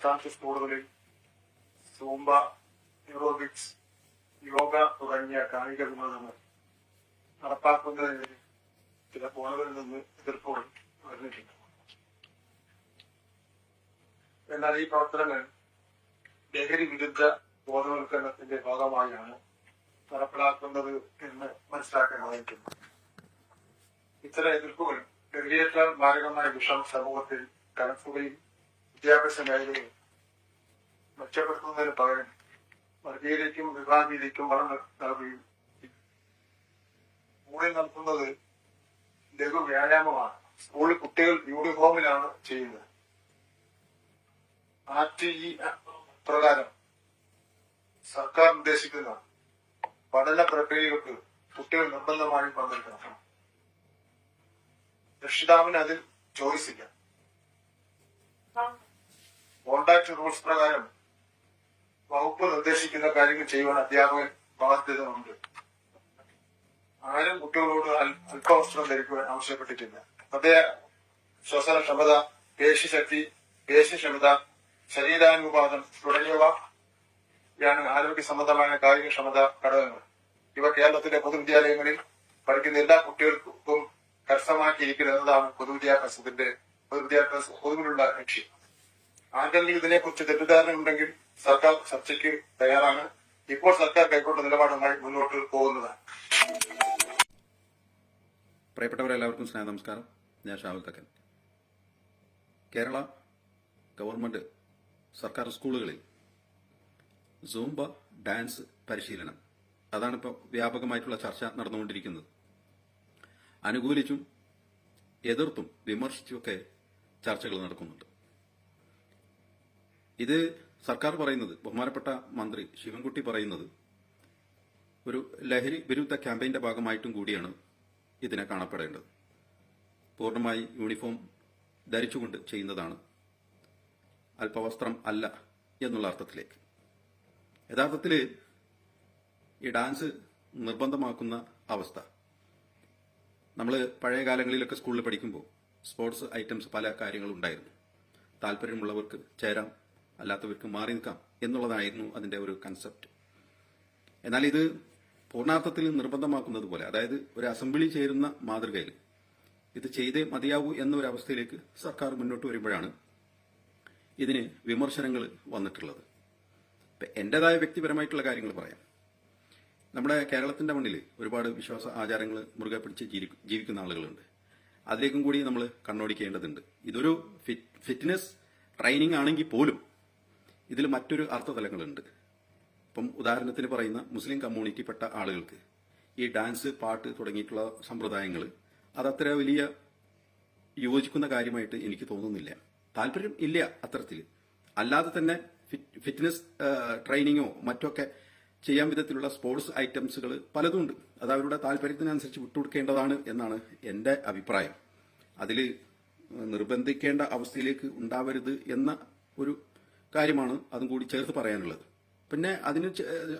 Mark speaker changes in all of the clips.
Speaker 1: സംസ്ഥാനത്തെ സ്കൂളുകളിൽ Zumba aerobics yoga തുടങ്ങിയ കായിക വിനോദങ്ങൾ നടപ്പാക്കുന്നതിന് ചില കോണുകളിൽ നിന്ന് എതിർപ്പുകൾ വരുന്നിട്ടുണ്ട്. എന്നാൽ ഈ പ്രവർത്തനങ്ങൾ ലഹരി വിരുദ്ധ ബോധവൽക്കരണത്തിന്റെ ഭാഗമായാണ് നടപ്പിലാക്കുന്നത് എന്ന് മനസ്സിലാക്കേണ്ടതായിട്ടുണ്ട് ഇത്തരം എതിർപ്പുകൾ ലഹരിയേക്കാൾ മാരകമായ വിഷം സമൂഹത്തിൽ കലർത്തുകയും വിദ്യാഭ്യാസ മേഖലയിൽ മെച്ചപ്പെടുത്തുന്നതിന് പകരം വർഗീയതയ്ക്കും വിഭാഗീയതയ്ക്കും വളം നൽകുകയും. സ്കൂളിൽ നടത്തുന്നത് ലഘു വ്യായാമമാണ്. സ്കൂളിൽ കുട്ടികൾ യൂണിഫോമിലാണ് ചെയ്യുന്നത്. ആക്ട് ഈ പ്രകാരം സർക്കാർ നിർദ്ദേശിക്കുന്ന പഠന പ്രക്രിയകൾക്ക് കുട്ടികൾ നിർബന്ധമായും പങ്കെടുക്കണം. രക്ഷിതാവിന് അതിൽ ചോയ്സ് ഇല്ല. കോണ്ടാക്ട് റൂൾസ് പ്രകാരം വകുപ്പ് നിർദ്ദേശിക്കുന്ന കാര്യങ്ങൾ ചെയ്യുവാൻ അധ്യാപകൻ ബാധ്യതയുണ്ട്. ആരും കുട്ടികളോട് അല്പവസ്ത്രം ധരിക്കുവാൻ ആവശ്യപ്പെട്ടിട്ടില്ല. ഹൃദയ ശ്വസന ക്ഷമത പേശിശക്തി പേശിക്ഷമത ശരീരാനുപാതം തുടങ്ങിയവയാണ് ആരോഗ്യ സംബന്ധമായ കായികക്ഷമത ഘടകങ്ങൾ. ഇവ കേരളത്തിലെ പൊതുവിദ്യാലയങ്ങളിൽ പഠിക്കുന്ന എല്ലാ കുട്ടികൾക്കും കരസ്ഥമാക്കിയിരിക്കുന്നതാണ് പൊതുവിദ്യാഭ്യാസത്തിന്റെ പൊതുവിദ്യാഭ്യാസ പൊതുവിലുള്ള ലക്ഷ്യം. ആർക്കെങ്കിലും തെറ്റിദ്ധാരണ ഉണ്ടെങ്കിൽ സർക്കാർ ചർച്ചയ്ക്ക് തയ്യാറാണ്. ഇപ്പോൾ സർക്കാർ കൈക്കൊണ്ട നിലപാടുമായി മുന്നോട്ട് പോകുന്നതാണ്.
Speaker 2: പ്രിയപ്പെട്ടവരെല്ലാവർക്കും സ്നേഹ നമസ്കാരം. ഞാൻ ഷാവൽ തക്കൻ. കേരള ഗവൺമെന്റ് സർക്കാർ സ്കൂളുകളിൽ സൂംബ ഡാൻസ് പരിശീലനം. അതാണ് ഇപ്പോൾ വ്യാപകമായിട്ടുള്ള ചർച്ച നടന്നുകൊണ്ടിരിക്കുന്നത്. അനുകൂലിച്ചും എതിർത്തും വിമർശിച്ചുമൊക്കെ ചർച്ചകൾ നടക്കുന്നുണ്ട്. ഇത് സർക്കാർ പറയുന്നത് ബഹുമാനപ്പെട്ട മന്ത്രി ശിവൻകുട്ടി പറയുന്നത് ഒരു ലഹരി വിരുദ്ധ ക്യാമ്പയിന്റെ ഭാഗമായിട്ടും കൂടിയാണ് ഇതിനെ കാണപ്പെടേണ്ടത്. പൂർണമായി യൂണിഫോം ധരിച്ചുകൊണ്ട് ചെയ്യുന്നതാണ് അല്പവസ്ത്രം അല്ല എന്നുള്ള അർത്ഥത്തിലേക്ക്. യഥാർത്ഥത്തിൽ ഈ ഡാൻസ് നിർബന്ധമാക്കുന്ന അവസ്ഥ. നമ്മൾ പഴയ കാലങ്ങളിലൊക്കെ സ്കൂളിൽ പഠിക്കുമ്പോൾ സ്പോർട്സ് ഐറ്റംസ് പല കാര്യങ്ങളും ഉണ്ടായിരുന്നു താല്പര്യമുള്ളവർക്ക് ചേരാം അല്ലാത്തവർക്ക് മാറി നിൽക്കാം എന്നുള്ളതായിരുന്നു അതിന്റെ ഒരു കൺസെപ്റ്റ് എന്നാൽ ഇത് പൂർണാർത്ഥത്തിൽ നിർബന്ധമാക്കുന്നത് പോലെ അതായത് ഒരു അസംബ്ലി ചേരുന്ന മാതൃകയിൽ ഇത് ചെയ്തേ മതിയാവൂ എന്നൊരവസ്ഥയിലേക്ക് സർക്കാർ മുന്നോട്ട് വരുമ്പോഴാണ് ഇതിന് വിമർശനങ്ങൾ വന്നിട്ടുള്ളത്. എന്റേതായ വ്യക്തിപരമായിട്ടുള്ള കാര്യങ്ങൾ പറയാം. നമ്മുടെ കേരളത്തിന്റെ മണ്ണിൽ ഒരുപാട് വിശ്വാസ ആചാരങ്ങൾ മുറുകെ പിടിച്ച് ജീവിക്കുന്ന ആളുകളുണ്ട്. അതിലേക്കും കൂടി നമ്മൾ കണ്ണോടിക്കേണ്ടതുണ്ട്. ഇതൊരു ഫിറ്റ്നസ് ട്രെയിനിങ് ആണെങ്കിൽ പോലും ഇതിൽ മറ്റൊരു അർത്ഥതലങ്ങളുണ്ട്. ഇപ്പം ഉദാഹരണത്തിന് പറയുന്ന മുസ്ലിം കമ്മ്യൂണിറ്റിപ്പെട്ട ആളുകൾക്ക് ഈ ഡാൻസ് പാട്ട് തുടങ്ങിയിട്ടുള്ള സമ്പ്രദായങ്ങൾ അതത്ര വലിയ യോജിക്കുന്ന കാര്യമായിട്ട് എനിക്ക് തോന്നുന്നില്ല. താല്പര്യം ഇല്ല അത്തരത്തിൽ അല്ലാതെ തന്നെ ഫിറ്റ്നസ് ട്രെയിനിങ്ങോ മറ്റൊക്കെ ചെയ്യാൻ വിധത്തിലുള്ള സ്പോർട്സ് ഐറ്റംസുകൾ പലതുമുണ്ട് അത് അവരുടെ താല്പര്യത്തിനനുസരിച്ച് വിട്ടുകൊടുക്കേണ്ടതാണ് എന്നാണ് എന്റെ അഭിപ്രായം. അതിൽ നിർബന്ധിക്കേണ്ട അവസ്ഥയിലേക്ക് ഉണ്ടാവരുത് എന്ന ഒരു കാര്യമാണ് അതും കൂടി ചേർത്ത് പറയാനുള്ളത്. പിന്നെ അതിന്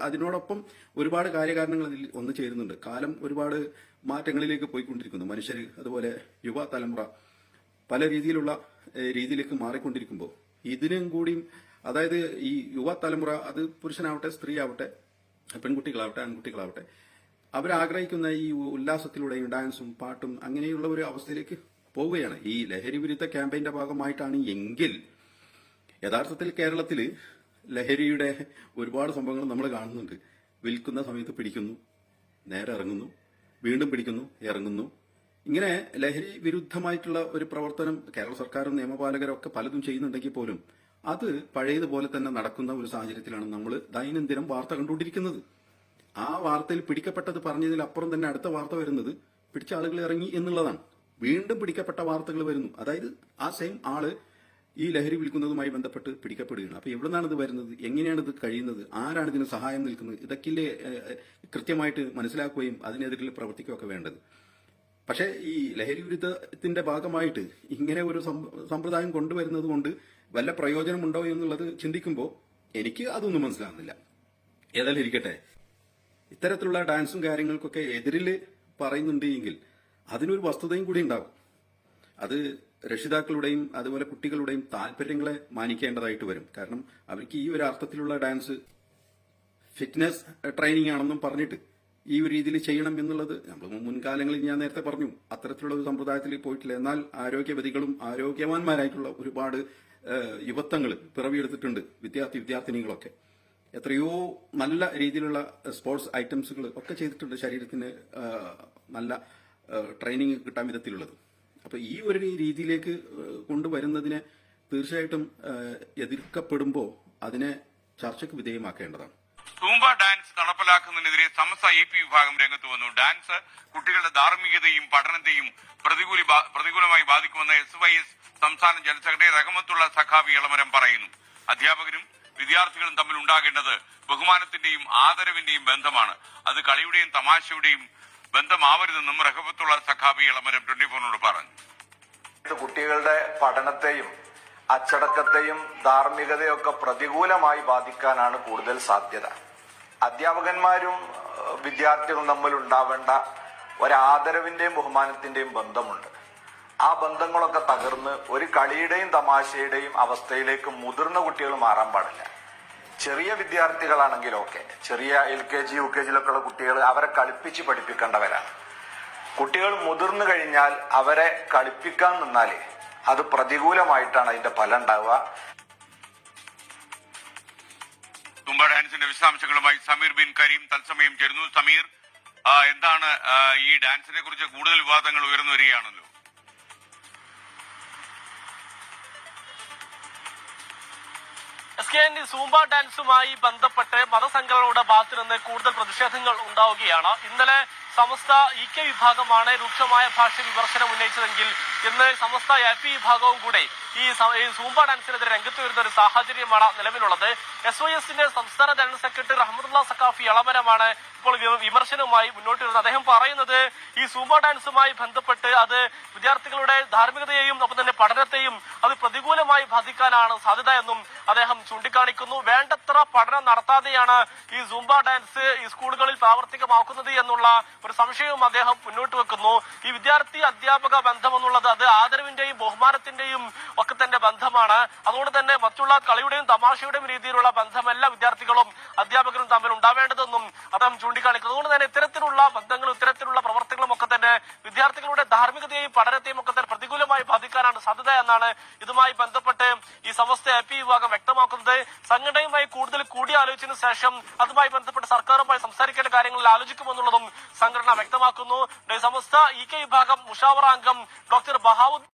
Speaker 2: അതിനോടൊപ്പം ഒരുപാട് കാര്യകാരണങ്ങൾ അതിൽ ഒന്ന് ചേരുന്നുണ്ട്. കാലം ഒരുപാട് മാറ്റങ്ങളിലേക്ക് പോയിക്കൊണ്ടിരിക്കുന്നു. മനുഷ്യർ അതുപോലെ യുവ തലമുറ പല രീതിയിലുള്ള രീതിയിലേക്ക് മാറിക്കൊണ്ടിരിക്കുമ്പോൾ ഇതിനും കൂടിയും അതായത് ഈ യുവ തലമുറ അത് പുരുഷനാവട്ടെ സ്ത്രീ ആവട്ടെ പെൺകുട്ടികളാവട്ടെ ആൺകുട്ടികളാവട്ടെ അവരാഗ്രഹിക്കുന്ന ഈ ഉല്ലാസത്തിലൂടെയും ഡാൻസും പാട്ടും അങ്ങനെയുള്ള ഒരു അവസ്ഥയിലേക്ക് പോവുകയാണ്. ഈ ലഹരി വിരുദ്ധ ക്യാമ്പയിന്റെ ഭാഗമായിട്ടാണ് എങ്കിൽ യഥാർത്ഥത്തിൽ കേരളത്തിൽ ലഹരിയുടെ ഒരുപാട് സംഭവങ്ങൾ നമ്മൾ കാണുന്നുണ്ട്. വിൽക്കുന്ന സമയത്ത് പിടിക്കുന്നു നേരെ ഇറങ്ങുന്നു വീണ്ടും പിടിക്കുന്നു ഇറങ്ങുന്നു. ഇങ്ങനെ ലഹരി വിരുദ്ധമായിട്ടുള്ള ഒരു പ്രവർത്തനം കേരള സർക്കാരും നിയമപാലകരും ഒക്കെ പലതും ചെയ്യുന്നുണ്ടെങ്കിൽ പോലും അത് പഴയതുപോലെ തന്നെ നടക്കുന്ന ഒരു സാഹചര്യത്തിലാണ് നമ്മൾ ദൈനംദിനം വാർത്ത കണ്ടുകൊണ്ടിരിക്കുന്നത്. ആ വാർത്തയിൽ പിടിക്കപ്പെട്ടത് പറഞ്ഞതിൽ അപ്പുറം തന്നെ അടുത്ത വാർത്ത വരുന്നത് പിടിച്ച ആളുകൾ ഇറങ്ങി എന്നുള്ളതാണ്. വീണ്ടും പിടിക്കപ്പെട്ട വാർത്തകൾ വരുന്നു. അതായത് ആ സെയിം ആൾ ഈ ലഹരി വിൽക്കുന്നതുമായി ബന്ധപ്പെട്ട് പിടിക്കപ്പെടുകയാണ്. അപ്പൊ എവിടുന്നാണ് ഇത് വരുന്നത്? എങ്ങനെയാണ് ഇത് കഴിയുന്നത്? ആരാണ് ഇതിന് സഹായം നിൽക്കുന്നത്? ഇതൊക്കെ കൃത്യമായിട്ട് മനസ്സിലാക്കുകയും അതിനെതിരെ പ്രവർത്തിക്കുകയൊക്കെ വേണ്ടത്. പക്ഷേ ഈ ലഹരി വിരുദ്ധത്തിന്റെ ഭാഗമായിട്ട് ഇങ്ങനെ ഒരു സമ്പ്രദായം കൊണ്ടുവരുന്നത് കൊണ്ട് വല്ല പ്രയോജനമുണ്ടോ എന്നുള്ളത് ചിന്തിക്കുമ്പോൾ എനിക്ക് അതൊന്നും മനസ്സിലാകുന്നില്ല ഏതായാലും ഇരിക്കട്ടെ. ഇത്തരത്തിലുള്ള ഡാൻസും കാര്യങ്ങൾക്കൊക്കെ എതിരിൽ പറയുന്നുണ്ട് എങ്കിൽ അതിനൊരു വസ്തുതയും കൂടി ഉണ്ടാകും അത് രക്ഷിതാക്കളുടെയും അതുപോലെ കുട്ടികളുടെയും താല്പര്യങ്ങളെ മാനിക്കേണ്ടതായിട്ട് വരും. കാരണം അവർക്ക് ഈ ഒരു അർത്ഥത്തിലുള്ള ഡാൻസ് ഫിറ്റ്നസ് ട്രെയിനിങ് ആണെന്നും പറഞ്ഞിട്ട് ഈ ഒരു രീതിയിൽ ചെയ്യണം എന്നുള്ളത് നമ്മൾ മുൻകാലങ്ങളിൽ ഞാൻ നേരത്തെ പറഞ്ഞു. അത്തരത്തിലുള്ള ഒരു സമ്പ്രദായത്തിൽ പോയിട്ടില്ല. എന്നാൽ ആരോഗ്യവതികളും ആരോഗ്യവാന്മാരായിട്ടുള്ള ഒരുപാട് യുവത്വങ്ങൾ പിറവിയെടുത്തിട്ടുണ്ട്. വിദ്യാർത്ഥി വിദ്യാർത്ഥിനികളൊക്കെ. എത്രയോ നല്ല രീതിയിലുള്ള സ്പോർട്സ് ഐറ്റംസുകൾ ഒക്കെ ചെയ്തിട്ടുണ്ട് ശരീരത്തിന് നല്ല ട്രെയിനിങ് കിട്ടാൻ വിധത്തിലുള്ളത്. അപ്പൊ ഈ ഒരു രീതിയിലേക്ക് കൊണ്ടുവരുന്നതിനെ തീർച്ചയായിട്ടും എതിർക്കപ്പെടുമ്പോ എതിർക്കപ്പെടുമ്പോൾ അതിനെ ചർച്ചയ്ക്ക് വിധേയമാക്കേണ്ടതാണ്.
Speaker 3: തൂമ്പ ഡാൻസ് നടപ്പിലാക്കുന്നതിനെതിരെ സമസ്ത എ പി വിഭാഗം രംഗത്ത് വന്നു. ഡാൻസ് കുട്ടികളുടെ ധാർമ്മികതയും പഠനത്തെയും പ്രതികൂലി പ്രതികൂലമായി ബാധിക്കുമെന്ന് എസ് വൈ എസ് സംസ്ഥാന ജനറൽ സെക്രട്ടറി റഹമത്തുള്ള സഖാബി ഇളമരം പറയുന്നു. അധ്യാപകരും വിദ്യാർത്ഥികളും തമ്മിൽ ഉണ്ടാകേണ്ടത് ബഹുമാനത്തിന്റെയും ആദരവിന്റെയും ബന്ധമാണ്. അത് കളിയുടെയും തമാശയുടെയും ബന്ധമാവരുതെന്നും റഹബത്തുള്ള സഖാബി ഇളമരം ട്വന്റി ഫോറിനോട് പറഞ്ഞു
Speaker 4: കുട്ടികളുടെ പഠനത്തെയും അച്ചടക്കത്തെയും ധാർമ്മികതയൊക്കെ പ്രതികൂലമായി ബാധിക്കാനാണ് കൂടുതൽ സാധ്യത. അധ്യാപകന്മാരും വിദ്യാർത്ഥികളും തമ്മിൽ ഉണ്ടാവേണ്ട ഒരാദരവിന്റെയും ബഹുമാനത്തിന്റെയും ബന്ധമുണ്ട്. ആ ബന്ധങ്ങളൊക്കെ തകർന്ന് ഒരു കളിയുടെയും തമാശയുടെയും അവസ്ഥയിലേക്ക് മുതിർന്ന കുട്ടികൾ മാറാൻ പാടില്ല. ചെറിയ വിദ്യാർത്ഥികളാണെങ്കിലൊക്കെ ചെറിയ L K G U K ജിയിലൊക്കെ ഉള്ള കുട്ടികൾ അവരെ കളിപ്പിച്ച് പഠിപ്പിക്കേണ്ടവരാണ്. കുട്ടികൾ മുതിർന്നു കഴിഞ്ഞാൽ അവരെ കളിപ്പിക്കാൻ നിന്നാൽ അത് പ്രതികൂലമായിട്ടാണ് അതിന്റെ ഫലം ഉണ്ടാവുക.
Speaker 3: ഡാൻസിന്റെ വിശദാംശങ്ങളുമായി സമീർ ബിൻ കരീം തത്സമയം ചേരുന്നു. സമീർ എന്താണ് ഈ ഡാൻസിനെ കുറിച്ച് കൂടുതൽ വിവാദങ്ങൾ ഉയർന്നു വരികയാണല്ലോ?
Speaker 5: എസ് സൂമ്പ ഡാൻസുമായി ബന്ധപ്പെട്ട് മതസംഘടനയുടെ ഭാഗത്തു നിന്ന് കൂടുതൽ പ്രതിഷേധങ്ങൾ ഉണ്ടാവുകയാണ്. ഇന്നലെ സമസ്ത ഇ കെ വിഭാഗമാണ് രൂക്ഷമായ ഭാഷ വിമർശനം ഉന്നയിച്ചതെങ്കിൽ ഇന്ന് സമസ്ത എ വിഭാഗവും കൂടെ ഈ സൂംബ ഡാൻസിനെതിരെ രംഗത്ത് വരുന്ന ഒരു സാഹചര്യമാണ് നിലവിലുള്ളത്. എസ് ഒ എസിന്റെ സംസ്ഥാന ജനറൽ സെക്രട്ടറി റഹ്മത്തുള്ള സക്കാഫി ഇളമരമാണ് ഇപ്പോൾ വിമർശനവുമായി മുന്നോട്ട് വരുന്നത്. അദ്ദേഹം പറയുന്നത് ഈ സൂംബ ഡാൻസുമായി ബന്ധപ്പെട്ട് അത് വിദ്യാർത്ഥികളുടെ ധാർമ്മികതയെയും ഒപ്പം തന്നെ പഠനത്തെയും അത് പ്രതികൂലമായി ബാധിക്കാനാണ് സാധ്യത എന്നും അദ്ദേഹം ചൂണ്ടിക്കാണിക്കുന്നു. വേണ്ടത്ര പഠനം നടത്താതെയാണ് ഈ സൂംബ ഡാൻസ് ഈ സ്കൂളുകളിൽ പ്രാവർത്തികമാക്കുന്നത് എന്നുള്ള ഒരു സംശയവും അദ്ദേഹം മുന്നോട്ട് വെക്കുന്നു. ഈ വിദ്യാർത്ഥി അധ്യാപക ബന്ധം എന്നുള്ളത് അത് ആദരവിന്റെയും ബഹുമാനത്തിന്റെയും ഒക്കെ തന്നെ ബന്ധമാണ്. അതുകൊണ്ട് തന്നെ മറ്റുള്ള കളിയുടെയും തമാശയുടെയും രീതിയിലുള്ള ബന്ധമല്ല വിദ്യാർത്ഥികളും അധ്യാപകരും തമ്മിൽ ഉണ്ടാവേണ്ടതെന്നും അദ്ദേഹം ചൂണ്ടിക്കാണിക്കുന്നു. അതുകൊണ്ട് തന്നെ ഇത്തരത്തിലുള്ള ബന്ധങ്ങളും ഇത്തരത്തിലുള്ള പ്രവർത്തനങ്ങളും ഒക്കെ തന്നെ വിദ്യാർത്ഥികളുടെ ധാർമ്മികതയെയും പഠനത്തെയും ഒക്കെ തന്നെ പ്രതികൂലമായി ബാധിക്കാനാണ് സാധ്യത എന്നാണ് ഇതുമായി ബന്ധപ്പെട്ട് ഈ സമസ്ത എ പി വിഭാഗം വ്യക്തമാക്കുന്നത്. സംഘടനയുമായി കൂടുതൽ കൂടിയാലോചിച്ചതിനു ശേഷം അതുമായി ബന്ധപ്പെട്ട് സർക്കാരുമായി സംസാരിക്കേണ്ട കാര്യങ്ങളിൽ ആലോചിക്കുമെന്നുള്ളതും സംഘടന വ്യക്തമാക്കുന്നു. സമസ്ത ഇ കെ വിഭാഗം മുഷാവറ അംഗം ഡോക്ടർ ബഹാവുദ്ദീൻ